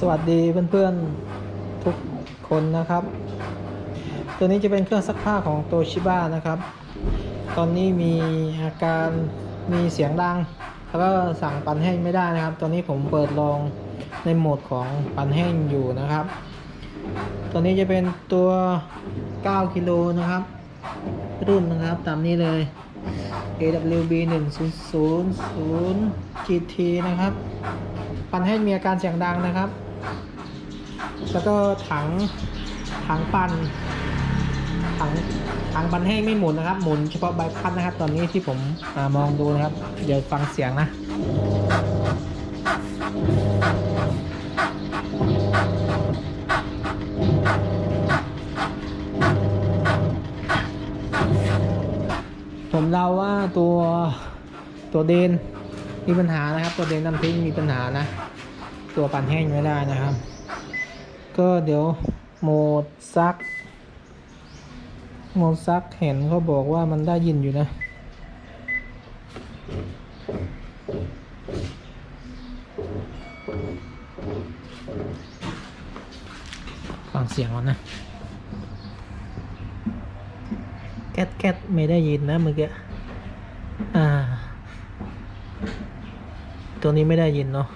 สวัสดีเพื่อนๆทุกคนนะครับ ตัวนี้จะเป็นเครื่องซักผ้าของโตชิบ้านะครับ ตอนนี้มีอาการมีเสียงดัง แล้วก็สั่งปั่นแห้งไม่ได้นะครับ ตอนนี้ผมเปิดลองในโหมดของปั่นแห้งอยู่นะครับ ตัวนี้จะเป็นตัว 9 กิโลนะครับ รุ่นนะครับตามนี้เลย AWB 100 GT นะครับ ปั่นให้มีอาการเสียงดังนะครับ แล้วก็ถังถังปั่นถังถังปั่นแห้งไม่หมุนนะครับ หมุนเฉพาะใบพัดนะครับ ตอนนี้ที่ผมอมองดูนะครับ เดี๋ยวฟังเสียงนะผมเดาว่าตัวตัวเดนมีปัญหานะครับ ตัวเดนน้ำทิ้งมีปัญหานะ ตัวปั่นแห้งไม่ได้นะครับ ก็เดี๋ยวโหมดซัก โหมดซักเห็นเขาบอกว่ามันได้ยินอยู่นะฟังเสียงก่อนนะแก๊ดแก๊ดไม่ได้ยินนะเมื่อกี้ อ่า ตัวนี้ไม่ได้ยินเนาะ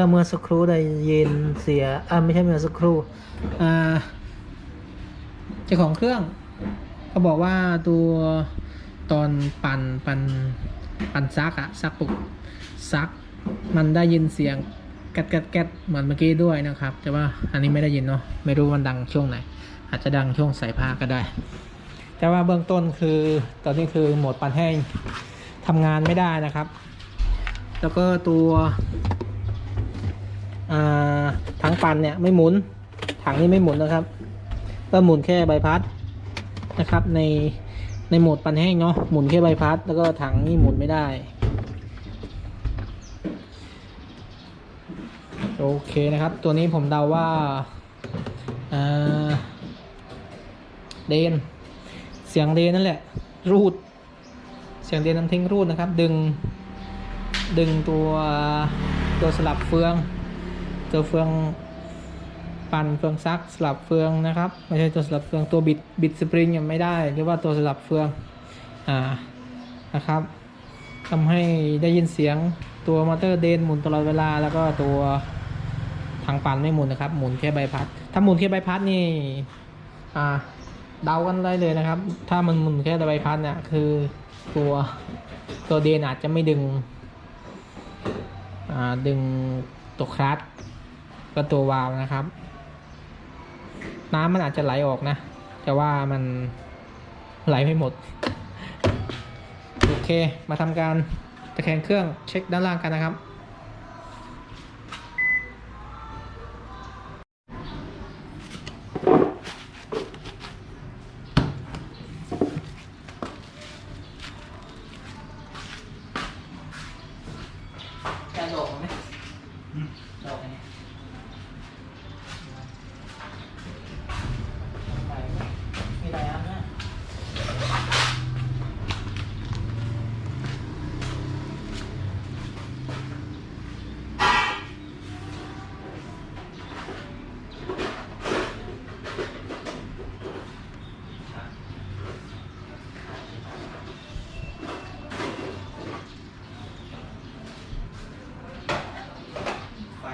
ก็เมื่อสักครู่ได้ยินเสียอ่าไม่ใช่เมื่อสักครู่อ่าเจ้าของเครื่องเขาบอกว่าตัวตอนปั่นปั่นปั่นซักอะซักปุกซัก มันได้ยินเสียงแก๊ดแก๊ดแกดเหมือนเมื่อกี้ด้วยนะครับ แต่ว่าอันนี้ไม่ได้ยินเนาะไม่รู้มันดังช่วงไหน อาจจะดังช่วงใส่ผ้าก็ได้ แต่ว่าเบื้องต้นคือตอนนี้คือโหมดปั่นแห้งทำงานไม่ได้นะครับ แล้วก็ตัว ถังปั่นเนี่ยไม่หมุน ถังนี้ไม่หมุนนะครับ ก็หมุนแค่ใบพัดนะครับ ในในโหมดปั่นแห้งเนาะหมุนแค่ใบพัด แล้วก็ถังนี่หมุนไม่ได้ โอเคนะครับ ตัวนี้ผมเดาว่าอ่าเดน เสียงเดนนั่นแหละ รูด เสียงเดนน้ำทิ้งรูดนะครับ ดึง ดึงตัวตัวสลับเฟือง ตัวเฟืองปั่นเฟืองซักสลับเฟืองนะครับไม่ใช่ตัวสลับเฟืองตัวบิดบิดสปริงยังไม่ได้ หรือว่าตัวสลับเฟืองอ่านะครับทำให้ได้ยินเสียงตัวมอเตอร์เดนหมุนตลอดเวลา แล้วก็ตัวทางปั่นไม่หมุนนะครับ หมุนแค่ใบพัด ถ้าหมุนแค่ใบพัดนี่อ่าเดากันได้เลยนะครับ ถ้ามันหมุนแค่ใบพัดเนี่ยคือตัวตัวเดนอาจจะไม่ดึงอ่าดึงตัวคลัตช์ ก็ตัววาล์วนะครับ น้ำมันอาจจะไหลออกนะ แต่ว่ามันไหลไม่หมด โอเค มาทำการตะแคงเครื่องเช็คด้านล่างกันนะครับ จะโดดไหมโดดไหมมีหลายอันนะไป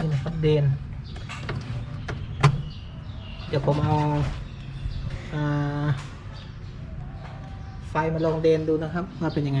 นี่นะครับ เดน เดี๋ยวผมเอาอาไฟมาลองเดนดูนะครับว่าเป็นยังไง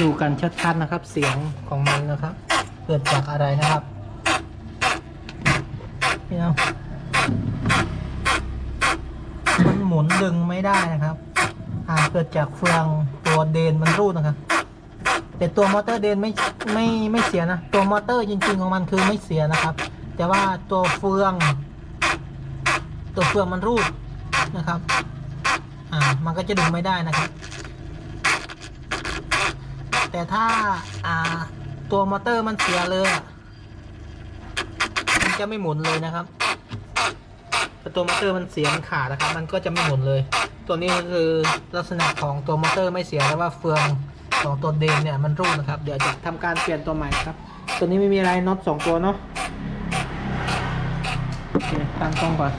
ดูกันชัดๆนะครับ เสียงของมันนะครับ เกิดจากอะไรนะครับนี่นะมันหมุนดึงไม่ได้นะครับ อ่าเกิดจากเฟืองตัวเดนมันรูดนะครับ แต่ตัวมอเตอร์เดนไม่ไม่ไม่เสียนะ ตัวมอเตอร์จริงๆของมันคือไม่เสียนะครับ แต่ว่าตัวเฟือง ตัวเฟืองมันรูดนะครับ อ่า มันก็จะดึงไม่ได้นะครับ แต่ถ้าอ่าตัวมอเตอร์มันเสียเลยมันจะไม่หมุนเลยนะครับตัวมอเตอร์มันเสียมันขาดนะครับ มันก็จะไม่หมุนเลย ตัวนี้ก็คือลักษณะของตัวมอเตอร์ไม่เสียแต่ว่าเฟืองของตัวเดนเนี่ยมันรูดนะครับ เดี๋ยวจะทำการเปลี่ยนตัวใหม่ครับ ตัวนี้ไม่มีอะไรน็อตสองตัวเนาะโอเคตั้งกล้องก่อน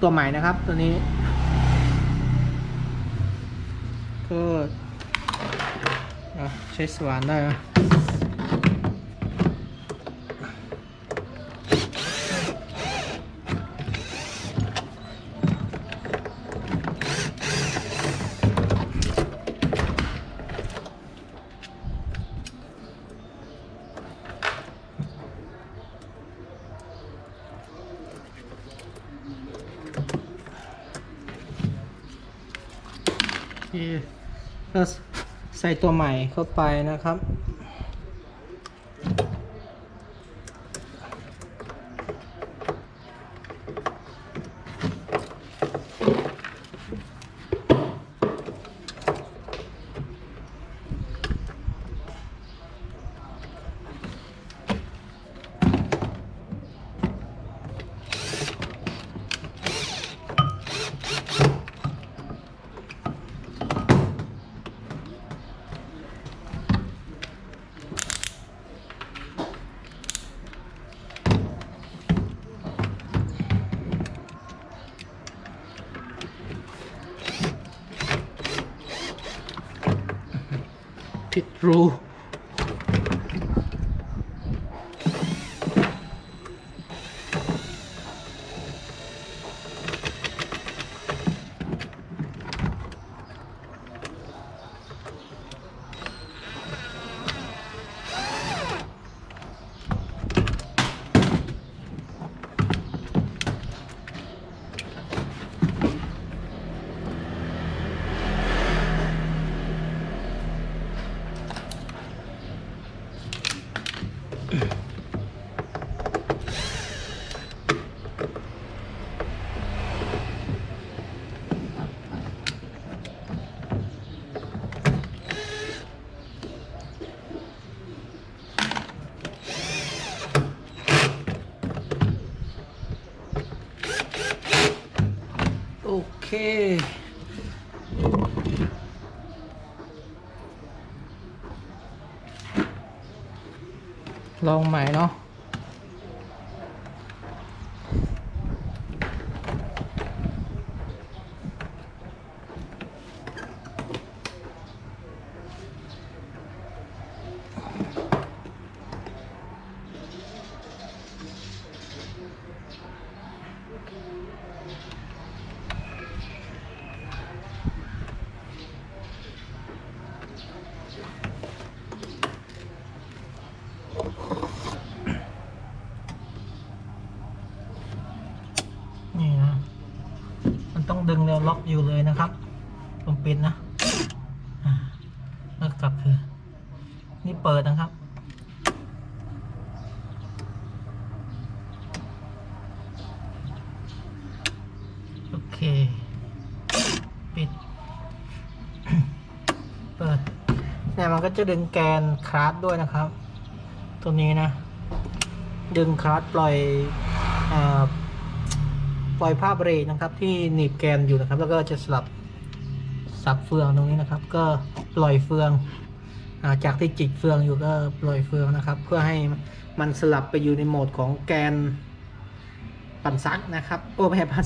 ตัวใหม่นะครับตัวนี้ ก็อะใช้สว่าน ก็ใส่ตัวใหม่เข้าไปนะครับ ผิด ลองใหม่เนาะ นี่นะ มันต้องดึงแล้วล็อกอยู่เลยนะครับผมปิดนะแล้วกลับคือ นี่เปิดนะครับ โอเค ปิด เปิดเนี่ยมันก็จะดึงแกนคลาสด้วยนะครับ ตัวนี้นะ ดึงคลาสปล่อยอ่า ปล่อยภาพเรกนะครับ ที่หนีบแกนอยู่นะครับ แล้วก็จะสลับสับเฟืองตรงนี้นะครับ ก็ปล่อยเฟืองอาจากที่จิกเฟืองอยู่ก็ปล่อยเฟืองนะครับ เพื่อให้มันสลับไปอยู่ในโหมดของแกนปั่นซักนะครับโอ้ไม่ใช่ปั่น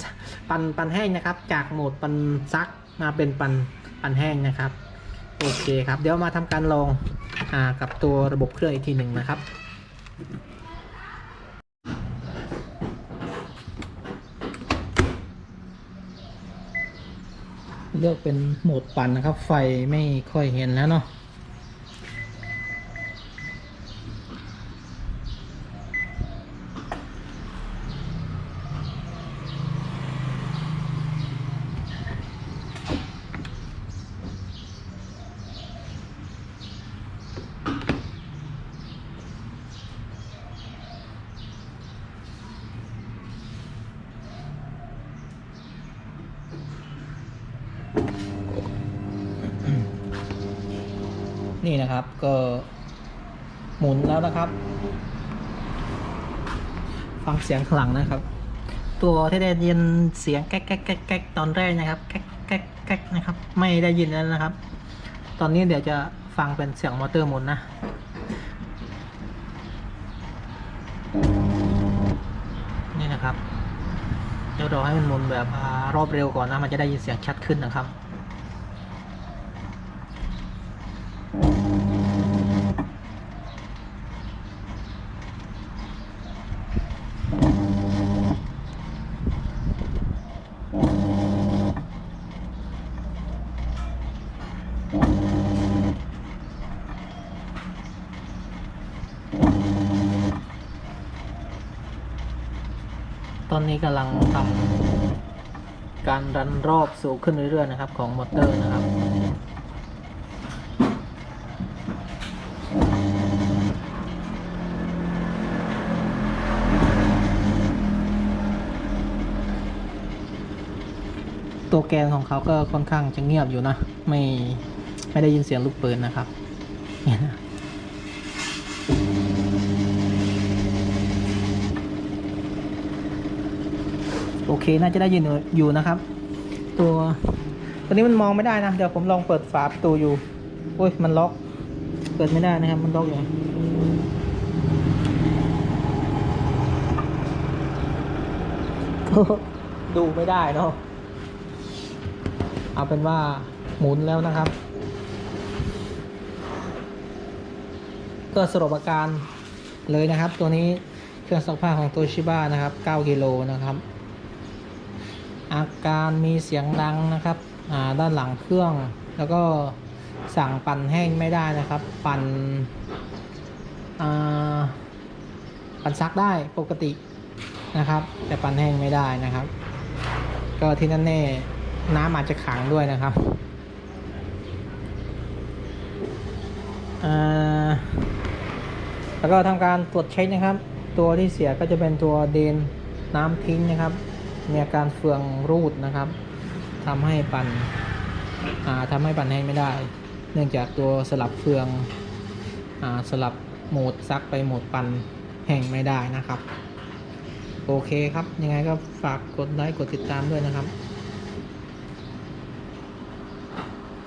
ปั่นปั่นแห้งนะครับ จากโหมดปั่นซักมาเป็นปั่นปั่นแห้งนะครับโอเคครับ เดี๋ยวมาทำการลองอกับตัวระบบเครื่องอีกทีหนึ่งนะครับ เลือกเป็นโหมดปั่นนะครับ ไฟไม่ค่อยเห็นแล้วเนาะ นี่นะครับก็หมุนแล้วนะครับ ฟังเสียงข้างหลังนะครับ ตัวที่ได้ยินเสียงแก๊กแก๊กแก๊กแก๊กตอนแรกนะครับแก๊กแก๊กแก๊กนะครับ ไม่ได้ยินแล้วนะครับ ตอนนี้เดี๋ยวจะฟังเป็นเสียงมอเตอร์หมุนนะนี่นะครับเดี๋ยวรอให้มันหมุนแบบรอบเร็วก่อนนะมันจะได้ยินเสียงชัดขึ้นนะครับ อนนี้กำลังทำการรันรอบสูงขึ้นเรื่อยๆนะครับ ของมอเตอร์นะครับตัวแกนของเขาก็ค่อนข้างจะเงียบอยู่นะ ไม่ไม่ได้ยินเสียงลูกปืนนะครับ เคน่าจะได้ยินอยู่นะครับ ตัวตัวนี้มันมองไม่ได้นะ เดี๋ยวผมลองเปิดฝาประตูอยู่โอ้ยมันล็อก เปิดไม่ได้นะครับ มันล็อกอยู่ก็ดูไม่ได้เนาะเอาเป็นว่าหมุนแล้วนะครับ ก็สรุปอาการเลยนะครับ ตัวนี้เครื่องซักผ้าของโตชิบ้านะครับ 9 กิโลนะครับ อาการมีเสียงดังนะครับด้านหลังเครื่อง แล้วก็สั่งปั่นแห้งไม่ได้นะครับ ปั่นปั่นซักได้ปกตินะครับ แต่ปั่นแห้งไม่ได้นะครับ ก็ที่นั่นแน่น้ำอาจจะขังด้วยนะครับแล้วก็ทำการตรวจเช็คนะครับ ตัวที่เสียก็จะเป็นตัวเดนน้ำทิ้งนะครับ มีอาการเฟืองรูดนะครับทำให้ปั่นอ่าทำให้ปั่นแห้งไม่ได้ เนื่องจากตัวสลับเฟืองอ่าสลับโหมดซักไปโหมดปั่นแห้งไม่ได้นะครับ โอเคครับ ยังไงก็ฝากกดไลค์กดติดตามด้วยนะครับ